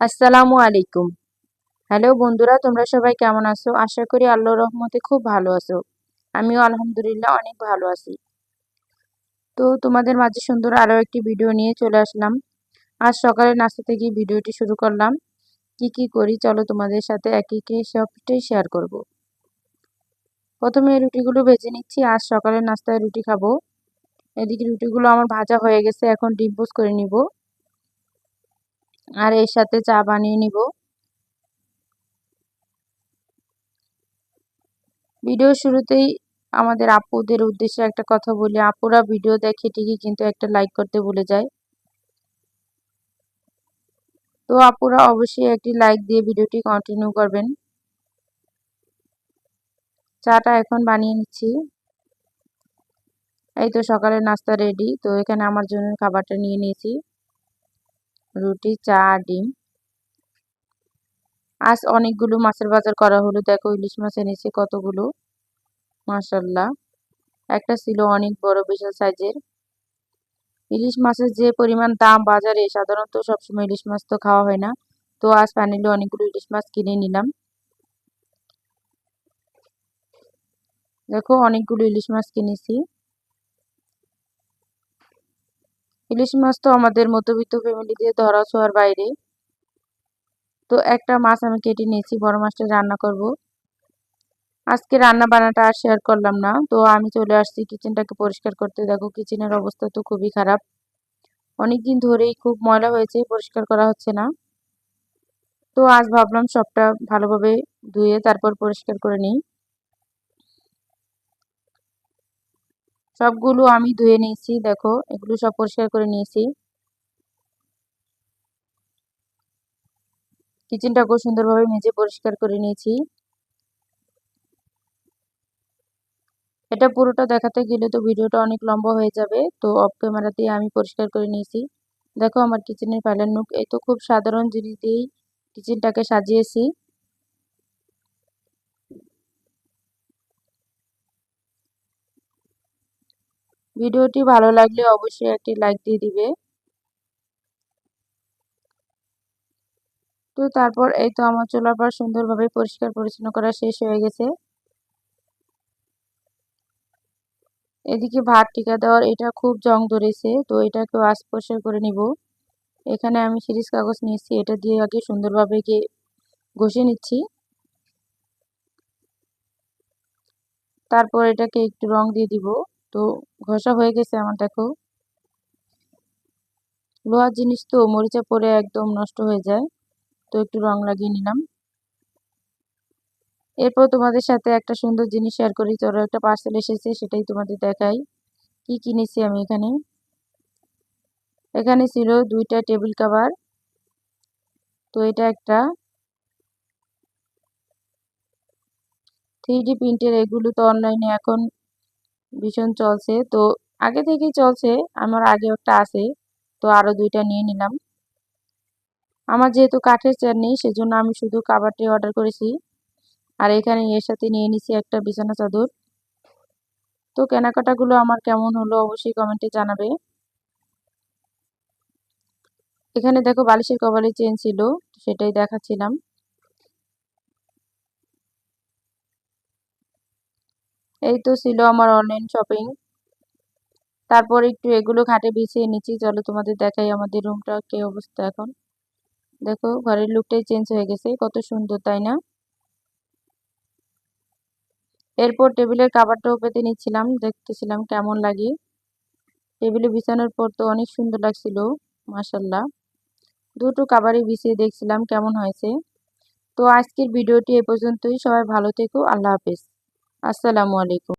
আসসালামু আলাইকুম। হ্যালো বন্ধুরা, তোমরা সবাই কেমন আছো? আশা করি আল্লাহর রহমতে খুব ভালো আছো। আমিও আলহামদুলিল্লাহ অনেক ভালো আছি। তো তোমাদের মাঝে সুন্দর আরও একটি ভিডিও নিয়ে চলে আসলাম। আজ সকালে নাস্তা থেকে ভিডিওটি শুরু করলাম। কি কি করি চলো তোমাদের সাথে এক একে সবটাই শেয়ার করব। প্রথমে রুটিগুলো ভেজে নিচ্ছি। আজ সকালের নাস্তায় রুটি খাব। এদিকে রুটিগুলো আমার ভাজা হয়ে গেছে, এখন ডিম পোস্ট করে নিব। আর এর সাথে চা বানিয়ে নিব। ভিডিও শুরুতেই আমাদের আপুদের উদ্দেশ্যে একটা কথা বলি। আপুরা ভিডিও দেখে ঠিকই কিন্তু একটা লাইক করতে ভুলে যায়। তো আপুরা অবশ্যই একটি লাইক দিয়ে ভিডিওটি কন্টিনিউ করবেন। চাটা এখন বানিয়ে নিচ্ছি। এই তো সকালের নাস্তা রেডি তো এখানে আমার জন্য খাবারটা নিয়ে নিয়েছি। রুটি, চা, ডিম। আজ অনেকগুলো মাছের বাজার করা হলো। দেখো, ইলিশ মাছ এনেছে কতগুলো? মাসাল্লাহ একটা ছিল অনেক বড়, বিশাল সাইজের। ইলিশ মাছের যে পরিমাণ দাম বাজারে, সাধারণত সবসময় ইলিশ মাছ তো খাওয়া হয় না। তো আজ ফাইনালি অনেকগুলো ইলিশ মাছ কিনে নিলাম। দেখো, অনেকগুলো ইলিশ মাছ কিনেছি। ইলিশ মাছ তো আমাদের মধ্যবিত্ত ফ্যামিলিতে ধরা ছোঁয়ার বাইরে। তো একটা মাছ আমি কেটে নিয়েছি, বড় মাছটা রান্না করব। আজকে রান্না বান্নাটা আর শেয়ার করলাম না, তো আমি চলে আসছি কিচেনটাকে পরিষ্কার করতে। দেখো কিচেনের অবস্থা তো খুবই খারাপ। অনেকদিন ধরেই খুব ময়লা হয়েছে, পরিষ্কার করা হচ্ছে না। তো আজ ভাবলাম সবটা ভালোভাবে ধুয়ে তারপর পরিষ্কার করে নিই। সবগুলো আমি ধুয়ে নিয়েছি, দেখো, এগুলো সব পরিষ্কার করে নিয়েছি। কিচেনটাকেও সুন্দরভাবে মেজে পরিষ্কার করে নিয়েছি। এটা পুরোটা দেখাতে গেলে তো ভিডিওটা অনেক লম্বা হয়ে যাবে, তো অফ ক্যামেরাতে আমি পরিষ্কার করে নিয়েছি। দেখো, আমার কিচেনের ফাইলের নুক এই তো খুব সাধারণ জিনিস দিয়েই কিচেনটাকে সাজিয়েছি। ভিডিওটি ভালো লাগলে অবশ্যই একটি লাইক দিয়ে দিবে। তো তারপর এই তো আমার চুলার পর সুন্দরভাবে পরিষ্কার পরিচ্ছন্ন করা শেষ হয়ে গেছে। এদিকে ভাত টিকা দেওয়ার এটা খুব জং ধরেছে, তো এটাকে ওয়াশ পরিষ্কার করে নিব। এখানে আমি সিরিজ কাগজ নিয়েছি, এটা দিয়ে আগে সুন্দরভাবে গিয়ে ঘষে নিচ্ছি। তারপর এটাকে একটু রং দিয়ে দিব। তো ঘষা হয়ে গেছে আমার দেখো লোহার জিনিস তো, মরিচা পরে একদম নষ্ট হয়ে যায়। তো একটু রং লাগিয়ে নিলাম। এরপর তোমাদের সাথে একটা সুন্দর জিনিস শেয়ার করি। চলো, একটা পার্সেল এসেছে, সেটাই তোমাদের দেখাই। কি কিনেছি আমি এখানে? এখানে ছিল দুইটা টেবিল কাভার তো এটা একটা থ্রি ডি প্রিন্টের এগুলো তো অনলাইনে এখন ভীষণ চলছে। তো আগে থেকেই চলছে, আমার আগে একটা আছে, তো আরও দুইটা নিয়ে নিলাম। আমার যেহেতু কাঠের চেয়ার নেই, সেজন্য আমি শুধু কাবারটি অর্ডার করেছি। আর এখানে এর সাথে নিয়ে নিছি একটা বিছানা চাদর। তো কেনাকাটাগুলো আমার কেমন হলো অবশ্যই কমেন্টে জানাবে। এখানে দেখো বালিশের কভারের চেন ছিল, সেটাই দেখাচ্ছিলাম। এই তো ছিল আমার অনলাইন শপিং তারপর একটু এগুলো খাটে বিছিয়ে নিচ্ছি। চলো তোমাদের দেখাই আমাদের রুমটা কে অবস্থা এখন। দেখো, ঘরের লুকটাই চেঞ্জ হয়ে গেছে। কত সুন্দর, তাই না? এরপর টেবিলের কাবারটাও পেতে নিচ্ছিলাম। দেখতেছিলাম কেমন লাগে। টেবিলে বিছানোর পর তো অনেক সুন্দর লাগছিল মাসাল্লাহ দুটো কাবারই বিছিয়ে দেখছিলাম কেমন হয়েছে। তো আজকের ভিডিওটি এ পর্যন্তই। সবাই ভালো থেকো। আল্লাহ হাফেজ। আসসালামু আলাইকুম।